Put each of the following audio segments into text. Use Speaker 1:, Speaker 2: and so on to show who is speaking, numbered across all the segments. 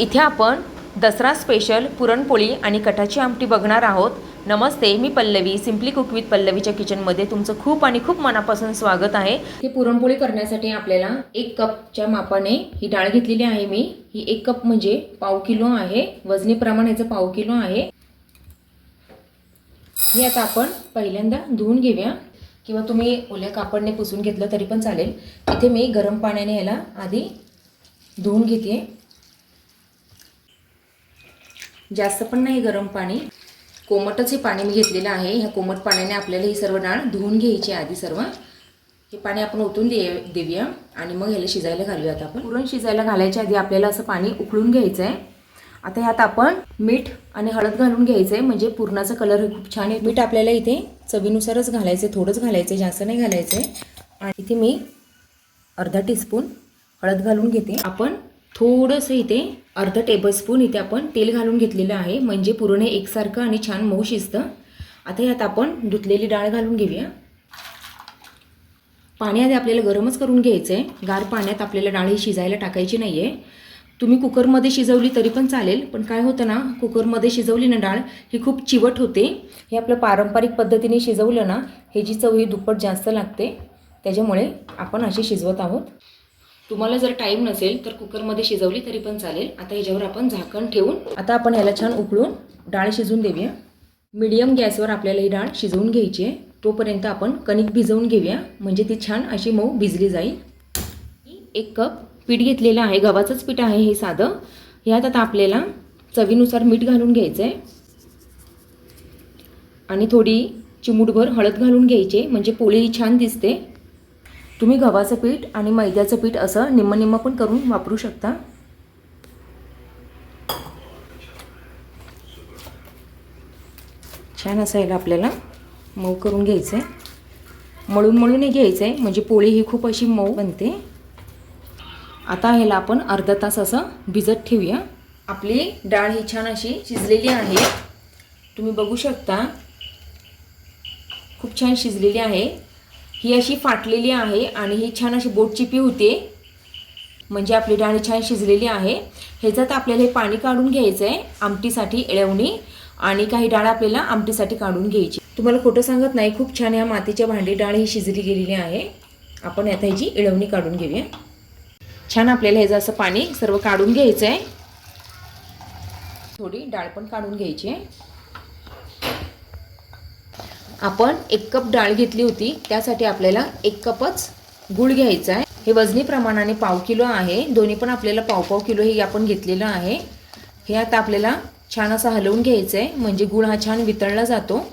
Speaker 1: इथे आपण दसरा स्पेशल पुरणपोळी आणि कटाची आमटी बघणार आहोत. नमस्ते मी पल्लवी सिम्पली कुक विथ पल्लवीच्या किचनमध्ये तुमचं खूप आणि खूप मनापासून स्वागत आहे. ही पुरणपोळी करण्यासाठी आपल्याला एक कपच्या मापाने ही डाळ घेतलेली आहे मी. ही एक कप म्हणजे पाव किलो आहे. वजनीप्रमाणे याचं पाव किलो आहे. ही आता आपण पहिल्यांदा धुवून घेऊया. किंवा तुम्ही ओल्या कापडने पुसून घेतलं तरी पण चालेल. इथे मी गरम पाण्याने याला आधी धुवून घेते जास्त पण नाही गरम पाणी. कोमटच हे पाणी मी घेतलेलं आहे. ह्या कोमट पाण्याने आपल्याला ही सर्व डाळ धुवून घ्यायची आधी सर्व. हे पाणी आपण ओतून दे देऊया आणि मग ह्याला शिजायला घालूया आता आपण. पुरण शिजायला घालायच्या आधी आपल्याला असं पाणी उकळून घ्यायचं आहे आता ह्यात आपण मीठ आणि हळद घालून घ्यायचं आहे म्हणजे पुरणाचा कलर खूप छान आहे मीठ आपल्याला इथे चवीनुसारच घालायचं आहे थोडंच घालायचं आहे जास्त नाही घालायचं आहे आणि इथे मी अर्धा टीस्पून हळद घालून घेते. आपण थोडंसं इथे अर्ध टेबलस्पून इथे आपण तेल घालून घेतलेलं आहे. म्हणजे पूर्ण एकसारखं आणि छान मऊ शिजतं. आता यात आपण धुतलेली डाळ घालून घेऊया. पाणी आधी आपल्याला गरमच करून घ्यायचं आहे गार पाण्यात आपल्याला डाळ ही शिजायला टाकायची नाही आहे तुम्ही कुकरमध्ये शिजवली तरी पण चालेल पण काय होतं ना कुकरमध्ये शिजवली ना डाळ ही खूप चिवट होते. हे आपलं पारंपरिक पद्धतीने शिजवलं ना हे जी चव ही दुप्पट जास्त लागते. त्याच्यामुळे आपण अशी शिजवत आहोत. तुम्हाला जर टाईम नसेल तर कुकरमध्ये शिजवली तरी पण चालेल. आता ह्याच्यावर आपण झाकण ठेवून आता आपण ह्याला छान उकळून डाळ शिजवून देऊया. मीडियम गॅसवर आपल्याला ही डाळ शिजवून घ्यायची आहे. तोपर्यंत आपण कणिक भिजवून घेऊया. म्हणजे ती छान अशी मऊ भिजली जाईल. एक कप पीठ घेतलेलं आहे. गव्हाचंच पीठ आहे हे साधं. ह्यात आता आपल्याला चवीनुसार मीठ घालून घ्यायचं आहे आणि थोडी चिमूटभर हळद घालून घ्यायची म्हणजे पोळी छान दिसते. तुम्ही गव्हाचं पीठ आणि मैद्याचं पीठ असं निम्म निम्म पण करून वापरू शकता. छान असं याला आपल्याला मऊ करून घ्यायचं आहे मळून मळूनही घ्यायचं आहे म्हणजे पोळी ही खूप अशी मऊ बनते. आता ह्याला आपण अर्धा तास असं भिजत ठेवूया. आपली डाळ ही छान अशी शिजलेली आहे. तुम्ही बघू शकता. खूप छान शिजलेली आहे. ही अशी फाटलेली आहे आणि ही छान अशी बोटचिपी होते. म्हणजे आपली डाळ छान शिजलेली आहे. ह्याच्यात आपल्याला हे पाणी काढून घ्यायचं आहे आमटीसाठी एळवणी आणि काही डाळ आपल्याला आमटीसाठी काढून घ्यायची. तुम्हाला खोटं सांगत नाही खूप छान ह्या मातीच्या भांडी डाळ ही शिजली गेलेली आहे. आपण आता ह्याची इळवणी काढून घेऊया. छान आपल्याला ह्याचं असं पाणी सर्व काढून घ्यायचं आहे थोडी डाळ पण काढून घ्यायची आहे. आपण एक कप डाळ घेतली होती त्यासाठी आपल्याला एक कपच गूळ घ्यायचा आहे. हे वजनी प्रमाणाने पाव किलो आहे. दोन्ही पण आपल्याला पाव पाव किलो हे आपण घेतलेलं आहे. हे आता आपल्याला छान असं हलवून घ्यायचं आहे. म्हणजे गूळ हा छान वितळला जातो.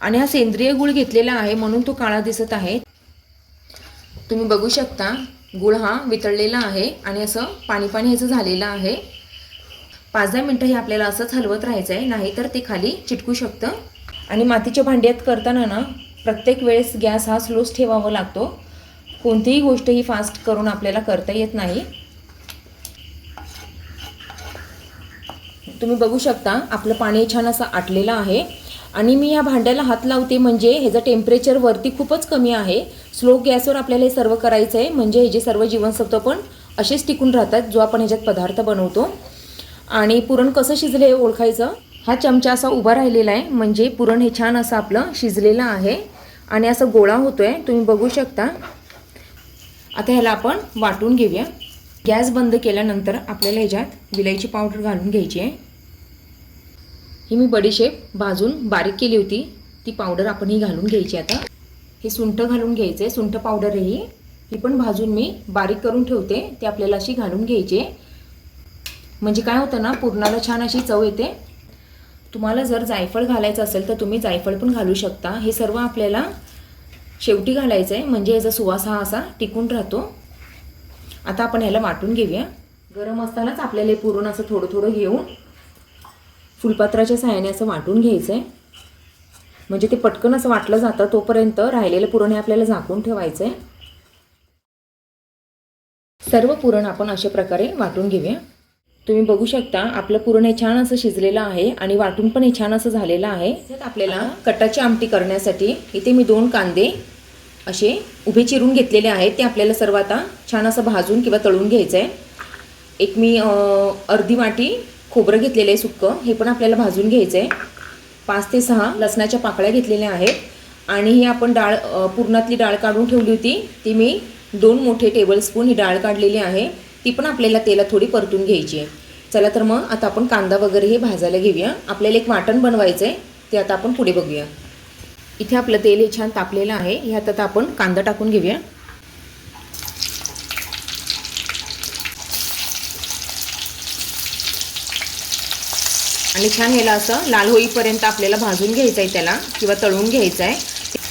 Speaker 1: आणि हा सेंद्रिय गूळ घेतलेला आहे म्हणून तो काळा दिसत आहे. तुम्ही बघू शकता गूळ हा वितळलेला आहे आणि असं पाणी पाणी ह्याचं झालेलं आहे. पाच दहा मिनटं हे आपल्याला असंच हलवत राहायचं आहे. नाहीतर ते खाली चिटकू शकतं. आणि मातीच्या भांड्यात करताना ना प्रत्येक वेळेस गॅस हा स्लोच ठेवावा लागतो. कोणतीही गोष्ट ही फास्ट करून आपल्याला करता येत नाही. तुम्ही बघू शकता आपलं पाणी छान असं आटलेलं आहे. आणि मी या भांड्याला हात लावते म्हणजे ह्याचं टेम्परेचर वरती खूपच कमी आहे. स्लो गॅसवर आपल्याला हे सर्व करायचं आहे म्हणजे हे जे सर्व जीवनसत्व पण असेच टिकून राहतात जो आपण ह्याच्यात पदार्थ बनवतो. आणि पुरण कसं शिजलं हे ओळखायचं? हा चमचा असा उभा राहिलेला आहे म्हणजे पुरण हे छान असं आपलं शिजलेलं आहे आणि असं गोळा होतो आहे तुम्ही बघू शकता. आता ह्याला आपण वाटून घेऊया. गॅस बंद केल्यानंतर आपल्याला ह्याच्यात विलायची पावडर घालून घ्यायची आहे. ही मी बडीशेप भाजून बारीक केली होती ती पावडर आपण ही घालून घ्यायची आता. हे सुंठ घालून घ्यायचे सुंठ पावडर ही. ही पण भाजून मी बारीक करून ठेवते ती आपल्याला अशी घालून घ्यायची आहे. म्हणजे काय होतं ना पुरणाला छान अशी चव येते. तुम्हाला जर जायफळ घालायचं असेल तर तुम्ही जायफळ पण घालू शकता. हे सर्व आपल्याला शेवटी घालायचं आहे म्हणजे याचा सुवास हा असा टिकून राहतो. आता आपण ह्याला वाटून घेऊया. गरम असतानाच आपल्याला हे पुरण असं थोडं थोडं घेऊन फुलपात्राच्या सहाय्याने असं वाटून घ्यायचं आहे म्हणजे ते पटकन असं वाटलं जातं तोपर्यंत राहिलेलं पुरण हे आपल्याला झाकून ठेवायचं आहे सर्व पुरण आपण अशा प्रकारे वाटून घेऊया. तुम्ही बघू शकता आपलं पुरण हे छान असं शिजलेलं आहे आणि वाटून पण हे छान असं झालेलं आहे. आपल्याला कटाची आमटी करण्यासाठी इथे मी दोन कांदे असे उभे चिरून घेतलेले आहेत. ते आपल्याला सर्व आता छान असं भाजून किंवा तळून घ्यायचं आहे एक मी अर्धी वाटी खोबरं घेतलेलं आहे सुक्कं. हे पण आपल्याला भाजून घ्यायचं आहे पाच ते सहा लसणाच्या पाकळ्या घेतलेल्या आहेत. आणि ही आपण डाळ पुरणातली डाळ काढून ठेवली होती. ती मी दोन मोठे टेबलस्पून ही डाळ काढलेली आहे. ती पण आपल्याला तेला थोडी परतून घ्यायची आहे. चला तर मग आता आपण कांदा वगैरे हे भाजायला घेऊया. आपल्याला एक वाटण बनवायचं आहे ते आता आपण पुढे बघूया. इथे आपलं तेल हे छान तापलेलं आहे. ह्यात आता आपण कांदा टाकून घेऊया. आणि छान ह्याला असं लाल होईपर्यंत आपल्याला भाजून घ्यायचं आहे त्याला किंवा तळून घ्यायचं आहे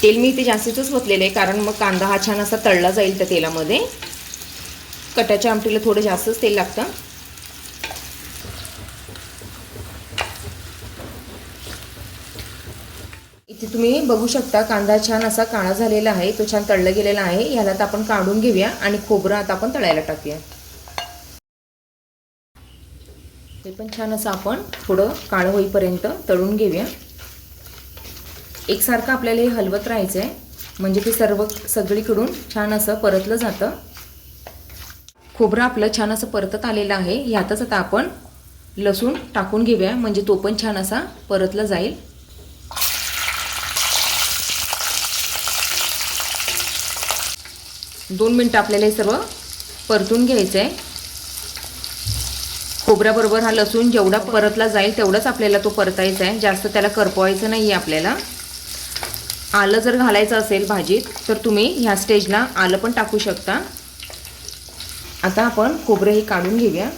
Speaker 1: तेल मी इथे जास्तीतच ओतलेलं आहे कारण मग कांदा हा छान असा तळला जाईल त्या तेलामध्ये. कटाच्या आमटीला थोडं जास्तच तेल लागतं. इथे तुम्ही बघू शकता कांदा छान असा काळा झालेला आहे तो छान तळला गेलेला आहे. ह्याला आता आपण काढून घेऊया आणि खोबरं आता आपण तळायला टाकूया. ते पण छान असं आपण थोडं काळं होईपर्यंत तळून घेऊया. एकसारखं आपल्याला हे हलवत राहायचं आहे म्हणजे ते सर्व सगळीकडून छान असं परतलं जातं. खोबरं आपलं छान असं परतत आलेलं आहे. ह्यातच आता आपण लसूण टाकून घेऊया. म्हणजे तो पण छान असा परतला जाईल. दोन मिनटं आपल्याला हे सर्व परतून घ्यायचं आहे खोबऱ्याबरोबर हा लसूण जेवढा परतला जाईल तेवढाच आपल्याला तो परतायचा आहे. जास्त त्याला करपवायचं नाही आहे आपल्याला. आलं जर घालायचं असेल भाजीत तर तुम्ही ह्या स्टेजला आलं पण टाकू शकता. आता आपण खोबरं हे काढून घेऊया.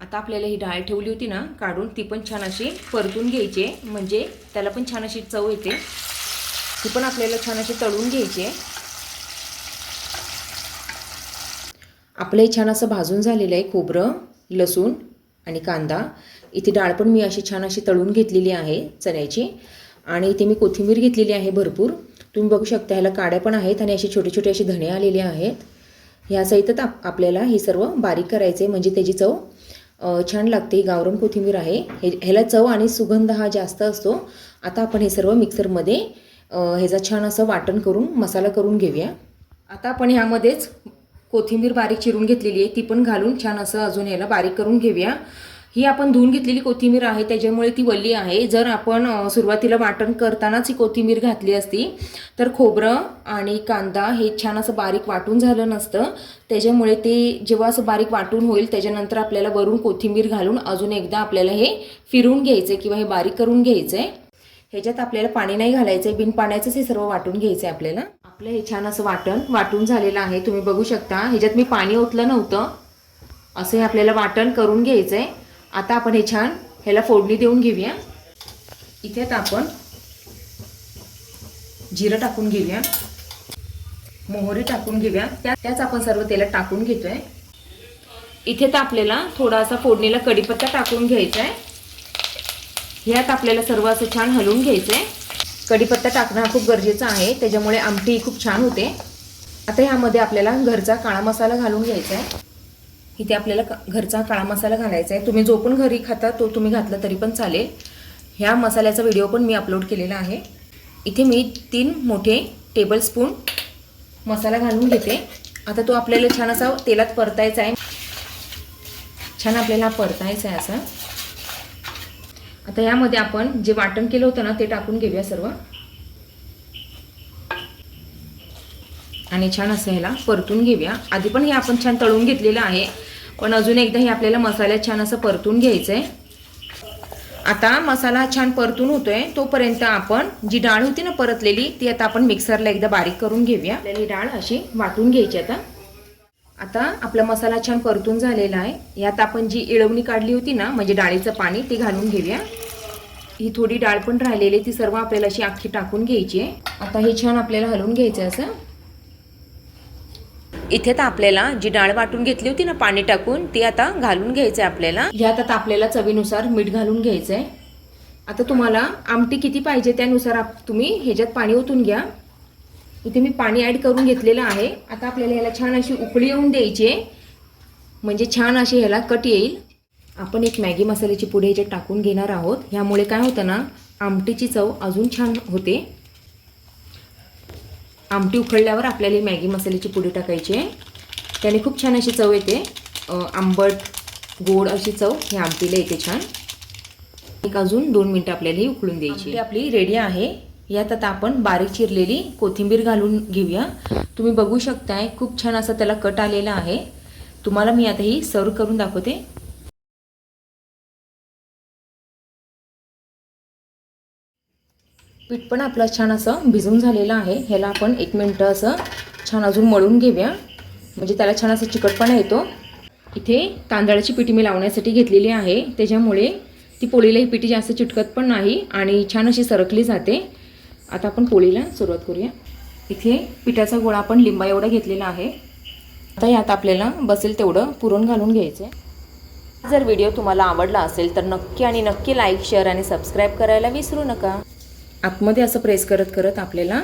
Speaker 1: आता आपल्याला ही डाळ ठेवली होती ना काढून ती पण छान अशी परतून घ्यायची आहे. म्हणजे त्याला पण छान अशी चव येते. ती पण आपल्याला छान अशी तळून घ्यायची आहे. आपलं हे छान असं भाजून झालेलं आहे खोबरं लसूण आणि कांदा. इथे डाळ पण मी अशी छान अशी तळून घेतलेली आहे चण्याची. आणि इथे मी कोथिंबीर घेतलेली आहे भरपूर. तुम्ही बघू शकता ह्याला काड्या पण आहेत आणि अशी छोटे छोटे असे धणे आलेले आहेत. ह्या सहितच आप आपल्याला हे सर्व बारीक करायचे म्हणजे त्याची चव छान लागते. गावरण कोथिंबीर आहे. हे ह्याला चव आणि सुगंध हा जास्त असतो. आता आपण हे सर्व मिक्सरमध्ये ह्याचा छान असं वाटण करून मसाला करून घेऊया. आता आपण ह्यामध्येच कोथिंबीर बारीक चिरून घेतलेली आहे. ती पण घालून छान असं अजून याला बारीक करून घेऊया. ही आपण धुवून घेतलेली कोथिंबीर आहे त्याच्यामुळे ती वल्ली आहे. जर आपण सुरुवातीला वाटण करतानाच ही कोथिंबीर घातली असती तर खोबरं आणि कांदा हे छान असं बारीक वाटून झालं नसतं. त्याच्यामुळे ते जेव्हा असं बारीक वाटून होईल त्याच्यानंतर आपल्याला वरून कोथिंबीर घालून अजून एकदा आपल्याला हे फिरून घ्यायचं आहे किंवा हे बारीक करून घ्यायचं आहे ह्याच्यात आपल्याला पाणी नाही घालायचं आहे बिनपाण्याचंच हे सर्व वाटून घ्यायचं आहे आपल्याला. आपलं हे छान असं वाटण वाटून झालेलं आहे. तुम्ही बघू शकता ह्याच्यात मी पाणी ओतलं नव्हतं. असं हे आपल्याला वाटण करून घ्यायचं आहे आता आपण हे छान ह्याला फोडणी देऊन घेऊया. इथे आता आपण जिरं टाकून घेऊया. मोहरी टाकून घेऊया. त्या त्याच आपण सर्व तेलात टाकून घेतोय. इथे तर आपल्याला थोडासा फोडणीला कढीपत्ता टाकून घ्यायचा आहे ह्यात आपल्याला सर्व असं छान हलवून घ्यायचं आहे कढीपत्ता टाकणं हा खूप गरजेचं आहे. त्याच्यामुळे आमटी ही खूप छान होते. आता ह्यामध्ये आपल्याला घरचा काळा मसाला घालून घ्यायचा आहे इथे आपल्याला घरचा काळा मसाला घालायचा आहे. तुम्ही जो पण घरी खाता तो तुम्ही घातला तरी पण चालेल. ह्या मसाल्याचा व्हिडिओ पण मी अपलोड केलेला आहे. इथे मी तीन मोठे टेबलस्पून मसाला घालून घेते. आता तो आपल्याला छान असा तेलात परतायचा आहे. छान आपल्याला परतायचा आहे असा. आता यामध्ये आपण जे वाटण केलं होतं ना ते टाकून घेऊया सर्व. आणि छान असं ह्याला परतून घेऊया. आधी पण हे आपण छान तळून घेतलेलं आहे. पण अजून एकदा हे आपल्याला मसाल्यात छान असं परतून घ्यायचं आहे आता मसाला छान परतून होतोय. तोपर्यंत आपण जी डाळ होती ना परतलेली ती आता आपण मिक्सरला एकदा बारीक करून घेऊया. आपल्याला ही डाळ अशी वाटून घ्यायची आता. आता आपला मसाला छान परतून झालेला आहे. यात आपण जी इळवणी काढली होती ना म्हणजे डाळीचं पाणी ते घालून घेऊया. ही थोडी डाळ पण राहिलेली ती सर्व आपल्याला अशी अख्खी टाकून घ्यायची आहे. आता हे छान आपल्याला हलवून घ्यायचं आहे असं. इथे तर आपल्याला जी डाळ वाटून घेतली होती ना पाणी टाकून ती आता घालून घ्यायचं आहे आपल्याला. ह्यात आता आपल्याला चवीनुसार मीठ घालून घ्यायचं आहे आता तुम्हाला आमटी किती पाहिजे त्यानुसार आप तुम्ही ह्याच्यात पाणी ओतून घ्या. इथे मी पाणी ॲड करून घेतलेलं आहे. आता आपल्याला ह्याला छान अशी उकळी येऊन द्यायची आहे. म्हणजे छान अशी ह्याला कट येईल. आपण एक मॅगी मसाल्याची पुढे ह्याच्यात टाकून घेणार आहोत. ह्यामुळे काय होतं ना आमटीची चव अजून छान होते. आमटी उकळल्यावर आपल्याला ही मॅगी मसाल्याची पुडी टाकायची आहे. त्याने खूप छान अशी चव येते. आंबट गोड अशी चव ही आमटीला येते छान. एक अजून दोन मिनटं आपल्याला ही उकळून द्यायची आपली रेडी आहे. यात आता आपण बारीक चिरलेली कोथिंबीर घालून घेऊया. तुम्ही बघू शकताय खूप छान असा त्याला कट आलेला आहे. तुम्हाला मी आता ही सर्व करून दाखवते. पीठ पण आपलं छान असं भिजून झालेलं आहे. ह्याला आपण एक मिनटं असं छान अजून मळून घेऊया. म्हणजे त्याला छान असं चिकटपणा येतो. इथे तांदळाची पिठी मी लावण्यासाठी घेतलेली आहे. त्याच्यामुळे ती पोळीला ही पिठी जास्त चिटकत पण नाही आणि छान अशी सरकली जाते. आता आपण पोळीला सुरुवात करूया. इथे पिठाचा गोळा आपण लिंबा एवढा घेतलेला आहे. आता यात आपल्याला बसेल तेवढं पुरण घालून घ्यायचं आहे जर व्हिडिओ तुम्हाला आवडला असेल तर नक्की आणि नक्की लाईक शेअर आणि सबस्क्राईब करायला विसरू नका. आतमध्ये असं प्रेस करत करत आपल्याला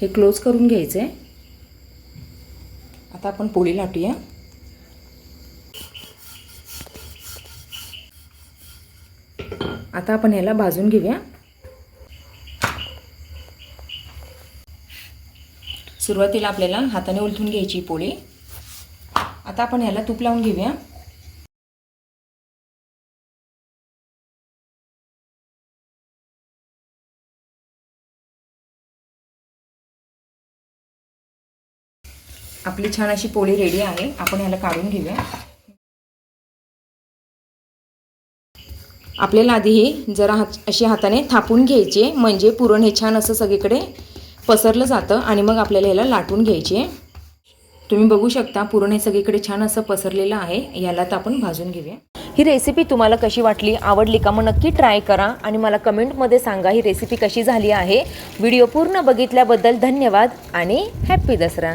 Speaker 1: हे क्लोज करून घ्यायचं आहे आता आपण पोळी लाटूया. आता आपण ह्याला भाजून घेऊया. सुरुवातीला आपल्याला हाताने उलथून घ्यायची पोळी. आता आपण ह्याला तूप लावून घेऊया. आपली छान अशी पोळी रेडी आहे. आपण ह्याला काढून घेऊया. आपल्याला आधी ही जरा हात अशी हाताने थापून घ्यायची म्हणजे पुरण हे छान असं सगळीकडे पसरलं जातं आणि मग आपल्याला ह्याला लाटून घ्यायचे तुम्ही बघू शकता पुरण हे सगळीकडे छान असं पसरलेलं आहे. याला तर आपण भाजून घेऊया. ही रेसिपी तुम्हाला कशी वाटली आवडली का मग नक्की ट्राय करा आणि मला कमेंटमध्ये सांगा ही रेसिपी कशी झाली आहे. व्हिडिओ पूर्ण बघितल्याबद्दल धन्यवाद आणि हॅप्पी दसरा!